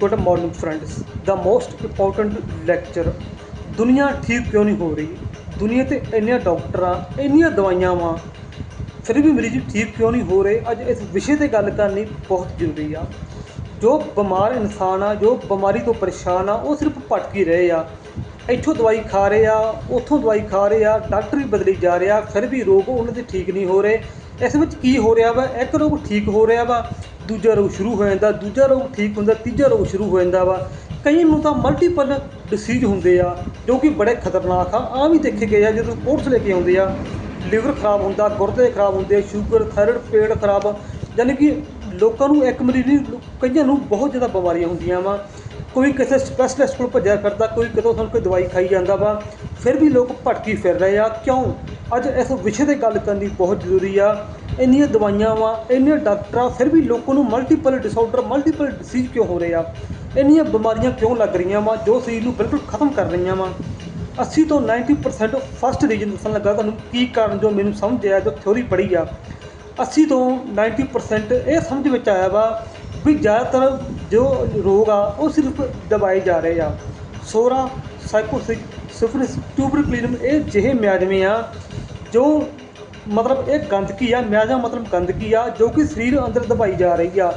Good morning friends, the most important lecture, ਦੁਨੀਆ ਠੀਕ ਕਿਉਂ ਨਹੀਂ ਹੋ ਰਹੀ? ਦੁਨੀਆ ਤੇ ਇੰਨੀਆਂ ਡਾਕਟਰਾਂ, ਇੰਨੀਆਂ ਦਵਾਈਆਂ ਵਾਂ ਫਿਰ ਵੀ ਮਰੀਜ਼ ਠੀਕ ਕਿਉਂ ਨਹੀਂ ਹੋ ਰਹੇ? ਅੱਜ ਇਸ ਵਿਸ਼ੇ ਤੇ ਗੱਲ ਕਰਨੀ ਬਹੁਤ ਜ਼ਰੂਰੀ ਆ। ਜੋ ਬਿਮਾਰ ਇਨਸਾਨ ਆ, ਜੋ ਬਿਮਾਰੀ ਤੋਂ ਪਰੇਸ਼ਾਨ ਆ, ਉਹ ਸਿਰਫ ਭਟਕ ਹੀ ਰਹੇ ਆ। ਇੱਥੋਂ ਦਵਾਈ ਖਾ ਰਹੇ ਆ, ਉੱਥੋਂ ਦਵਾਈ ਖਾ ਰਹੇ ਆ, ਡਾਕਟਰ ਵੀ ਬਦਲੀ ਜਾ ਰਿਹਾ, ਫਿਰ ਵੀ ਰੋਗ ਉਹਨਾਂ ਦੇ ਠੀਕ ਨਹੀਂ ਹੋ ਰਹੇ। ਇਸ ਵਿੱਚ ਕੀ ਹੋ ਰਿਹਾ ਵਾ? ਇੱਕ ਰੋਗ ਠੀਕ ਹੋ ਰਿਹਾ ਵਾ ਦੂਜਾ ਰੋਗ ਸ਼ੁਰੂ ਹੋ ਜਾਂਦਾ, ਦੂਜਾ ਰੋਗ ਠੀਕ ਹੁੰਦਾ, ਤੀਜਾ ਰੋਗ ਸ਼ੁਰੂ ਹੋ ਜਾਂਦਾ ਵਾ। ਕਈ ਨੂੰ ਤਾਂ ਮਲਟੀਪਲ ਡਿਸੀਜ਼ ਹੁੰਦੇ ਆ, ਜੋ ਕਿ ਬੜੇ ਖਤਰਨਾਕ ਆ। ਆ ਵੀ ਦੇਖੇ ਗਏ ਆ, ਜਦੋਂ ਰਿਪੋਰਟਸ ਲੈ ਕੇ ਆਉਂਦੇ ਆ ਲਿਵਰ ਖਰਾਬ ਹੁੰਦਾ ਗੁਰਦੇ ਖਰਾਬ ਹੁੰਦੇ ਸ਼ੂਗਰ ਥਾਇਰਾਇਡ ਪੇਟ ਖਰਾਬ, ਯਾਨੀ ਕਿ ਲੋਕਾਂ ਨੂੰ ਇੱਕ ਮਰੀਜ਼ ਨਹੀਂ ਕਈਆਂ ਨੂੰ ਬਹੁਤ ਜ਼ਿਆਦਾ ਬਿਮਾਰੀਆਂ ਹੁੰਦੀਆਂ ਵਾ। ਕੋਈ ਕਿਸੇ ਸਪੈਸ਼ਲਿਸਟ ਕੋਲ ਭੱਜਿਆ ਫਿਰਦਾ, ਕੋਈ ਕਿਤੋਂ ਸਾਨੂੰ ਕੋਈ ਦਵਾਈ ਖਾਈ ਜਾਂਦਾ ਵਾ, ਫਿਰ ਵੀ ਲੋਕ ਭਟਕੀ ਫਿਰ ਰਹੇ ਆ। ਕਿਉਂ? ਅੱਜ ਇਸ ਵਿਸ਼ੇ ਤੇ ਗੱਲ ਕਰਨੀ ਬਹੁਤ ਜ਼ਰੂਰੀ ਆ। ਇੰਨੀਆਂ ਦਵਾਈਆਂ ਵਾ ਇੰਨੇ ਡਾਕਟਰਾਂ, ਫਿਰ ਵੀ ਲੋਕਾਂ ਨੂੰ ਮਲਟੀਪਲ ਡਿਸਆਰਡਰ ਮਲਟੀਪਲ ਡਿਸੀਜ਼ ਕਿਉਂ ਹੋ ਰਹੇ ਆ? ਇੰਨੀਆਂ ਬਿਮਾਰੀਆਂ ਕਿਉਂ ਲੱਗ ਰਹੀਆਂ ਵਾ, ਜੋ ਸਰੀਰ ਨੂੰ ਬਿਲਕੁਲ ਖਤਮ ਕਰ ਰਹੀਆਂ ਵਾ? 80 ਤੋਂ 90% ਫਸਟ ਰੀਜਨ ਦੱਸਣ ਲੱਗਾ ਤੁਹਾਨੂੰ ਕੀ ਕਾਰਨ ਜੋ ਮੈਨੂੰ ਸਮਝ ਆਇਆ, ਜੋ ਥਿਉਰੀ ਪੜ੍ਹੀ ਆ। 80 ਤੋਂ 90% ਇਹ ਸਮਝ ਵਿੱਚ ਆਇਆ ਵਾ ਵੀ ਜ਼ਿਆਦਾਤਰ ਜੋ ਰੋਗ ਆ, ਉਹ ਸਿਰਫ ਦਬਾਏ ਜਾ ਰਹੇ ਆ। ਸੋਰਾ ਸਾਈਕੋਸਿਕ ਸਿਫਿਲਿਸ ਟਿਊਬਰਕਲੀਨਮ ਇਹ ਜਿਹੇ ਮਿਆਦਮੇ ਆ ਜੋ ਮਤਲਬ ਇਹ ਗੰਦਗੀ ਆ? ਮਿਆਜਾ ਮਤਲਬ ਗੰਦਗੀ ਆ ਜੋ ਕਿ ਸਰੀਰ ਅੰਦਰ ਦਬਾਈ ਜਾ ਰਹੀ ਆ।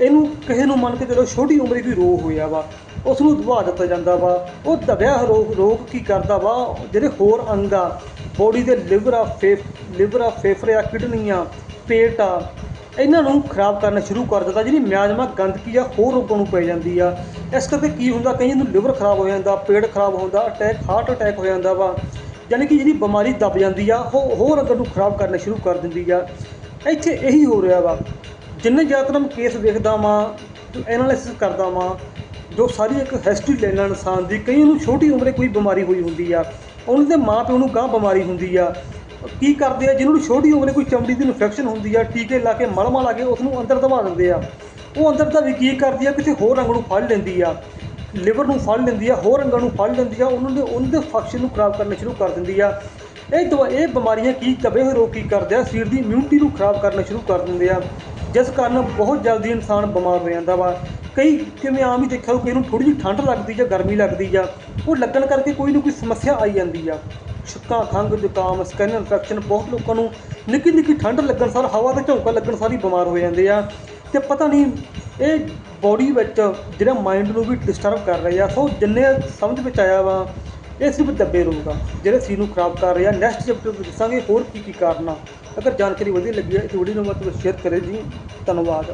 ਇਹਨੂੰ ਕਿਸੇ ਨੂੰ ਮੰਨ ਕੇ ਚਲੋ ਛੋਟੀ ਉਮਰੇ ਕੋਈ ਰੋਗ ਹੋਇਆ ਵਾ ਉਸ ਨੂੰ ਦਬਾ ਦਿੱਤਾ ਜਾਂਦਾ ਵਾ। ਉਹ ਦਬਿਆ ਹੋਇਆ ਰੋਗ ਰੋਗ ਕੀ ਕਰਦਾ ਵਾ? ਜਿਹੜੇ ਹੋਰ ਅੰਗ ਆ ਬੋਡੀ ਦੇ ਲਿਵਰ ਆ, ਫੇਫ ਲਿਵਰ ਆ ਫੇਫੜੇ ਆ ਕਿਡਨੀਆਂ, ਪੇਟ ਆ, ਇਹਨਾਂ ਨੂੰ ਖਰਾਬ ਕਰਨਾ ਸ਼ੁਰੂ ਕਰ ਦਿੱਤਾ। ਜਿਹੜੀ ਮਿਆਜਮਾ ਗੰਦਗੀ ਆ, ਹੋਰ ਰੋਗਾਂ ਨੂੰ ਪੈ ਜਾਂਦੀ ਆ। ਇਸ ਕਰਕੇ ਕੀ ਹੁੰਦਾ? ਕਈਆਂ ਨੂੰ ਲਿਵਰ ਖਰਾਬ ਹੋ ਜਾਂਦਾ, ਪੇਟ ਖਰਾਬ ਹੁੰਦਾ ਅਟੈਕ ਹਾਰਟ ਅਟੈਕ ਹੋ ਜਾਂਦਾ ਵਾ। ਯਾਨੀ ਕਿ ਜਿਹੜੀ ਬਿਮਾਰੀ ਦਬ ਜਾਂਦੀ ਆ, ਉਹ ਹੋਰ ਅੰਦਰ ਨੂੰ ਖਰਾਬ ਕਰਨਾ ਸ਼ੁਰੂ ਕਰ ਦਿੰਦੀ ਆ। ਇੱਥੇ ਇਹੀ ਹੋ ਰਿਹਾ ਵਾ, ਜਿੰਨੇ ਜ਼ਿਆਦਾਤਰ ਮੈਂ ਕੇਸ ਵੇਖਦਾ ਵਾਂ ਐਨਾਲਿਸਿਸ ਕਰਦਾ ਵਾਂ, ਜੋ ਸਾਰੀ ਇੱਕ ਹਿਸਟਰੀ ਲੈ ਲੈਣ ਇਨਸਾਨ ਦੀ, ਕਈ ਨੂੰ ਛੋਟੀ ਉਮਰੇ ਕੋਈ ਬਿਮਾਰੀ ਹੋਈ ਹੁੰਦੀ ਆ, ਉਹਨਾਂ ਦੇ ਮਾਪਿਆਂ ਨੂੰ ਗਾਂ ਬਿਮਾਰੀ ਹੁੰਦੀ ਆ। ਕੀ ਕਰਦੇ ਆ, ਜਿਹਨਾਂ ਨੂੰ ਛੋਟੀ ਉਮਰੇ ਕੋਈ ਚਮੜੀ ਦੀ ਇਨਫੈਕਸ਼ਨ ਹੁੰਦੀ ਆ, ਟੀਕੇ ਲਾ ਕੇ ਮਲਮਾ ਲਾ ਕੇ ਉਸ ਨੂੰ ਅੰਦਰ ਦਬਾ ਦਿੰਦੇ ਆ। ਉਹ ਅੰਦਰ ਦਾ ਵੀ ਕੀ ਕਰਦੀ ਆ, ਕਿਸੇ ਹੋਰ ਅੰਗ ਨੂੰ ਫੜ ਲੈਂਦੀ ਆ। ਲਿਵਰ ਨੂੰ ਫੜ ਲੈਂਦੀ ਆ, ਹੋਰ ਅੰਗਾਂ ਨੂੰ ਫੜ ਲੈਂਦੀ ਆ, ਉਹਨਾਂ ਦੇ ਉਹਨਾਂ ਦੇ ਫੰਕਸ਼ਨ ਨੂੰ ਖਰਾਬ ਕਰਨਾ ਸ਼ੁਰੂ ਕਰ ਦਿੰਦੀ ਆ। ਇਹ ਦਵਾ, ਇਹ ਬਿਮਾਰੀਆਂ ਕੀ ਦਬੇ ਹੋਏ ਰੋਗ ਕੀ ਕਰਦੇ ਆ? ਸਰੀਰ ਦੀ ਇਮਿਊਨਿਟੀ ਨੂੰ ਖਰਾਬ ਕਰਨਾ ਸ਼ੁਰੂ ਕਰ ਦਿੰਦੇ ਆ। ਜਿਸ ਕਾਰਨ ਬਹੁਤ ਜਲਦੀ ਇਨਸਾਨ ਬਿਮਾਰ ਹੋ ਜਾਂਦਾ ਵਾ। ਕਈ ਕਿਵੇਂ ਆਮ ਹੀ ਦੇਖਿਆ ਕਿ ਇਹਨੂੰ ਥੋੜੀ ਜਿਹੀ ਠੰਡ ਲੱਗਦੀ ਜਾਂ ਗਰਮੀ ਲੱਗਦੀ ਆ। ਉਹ ਲੱਗਣ ਕਰਕੇ ਕੋਈ ਨਾ ਕੋਈ ਸਮੱਸਿਆ ਆਈ ਜਾਂਦੀ ਆ। ਛੁੱਕਾਂ ਖੰਘ, ਜ਼ੁਕਾਮ ਸਕਿਨ ਇਨਫੈਕਸ਼ਨ ਬਹੁਤ ਲੋਕਾਂ ਨੂੰ ਨਿੱਕੀ ਨਿੱਕੀ ਠੰਡ ਲੱਗਣ ਸਾਰ, ਹਵਾ ਦਾ ਝੋਂਕਾ ਲੱਗਣ ਸਾਰ ਹੀ ਬਿਮਾਰ ਹੋ ਜਾਂਦੇ ਆ। ਤੇ ਪਤਾ ਨਹੀਂ, ਇਹ ਬੋਡੀ ਵਿੱਚ ਜਿਹੜਾ ਮਾਈਂਡ ਨੂੰ ਵੀ ਡਿਸਟਰਬ ਕਰ ਰਹੇ ਆ, ਸੋ ਜਿੰਨੇ ਸਮਝ ਵਿੱਚ ਆਇਆ ਵਾ, ਇਹ ਸਿਰਫ ਦੱਬੇ ਰੋਗ ਆ, ਜਿਹੜੇ ਸਰੀਰ ਨੂੰ ਖਰਾਬ ਕਰ ਰਹੇ ਆ। ਨੈਕਸਟ ਚੈਪਟਰ ਵਿੱਚ ਦੱਸਾਂਗੇ ਹੋਰ ਕੀ ਕੀ ਕਾਰਨ ਆ ਅਗਰ ਜਾਣਕਾਰੀ ਵਧੀਆ ਲੱਗੀ ਹੈ, ਇਸ ਵੀਡੀਓ ਨੂੰ ਮਤਲਬ ਸ਼ੇਅਰ ਕਰੇ ਜੀ। ਧੰਨਵਾਦ।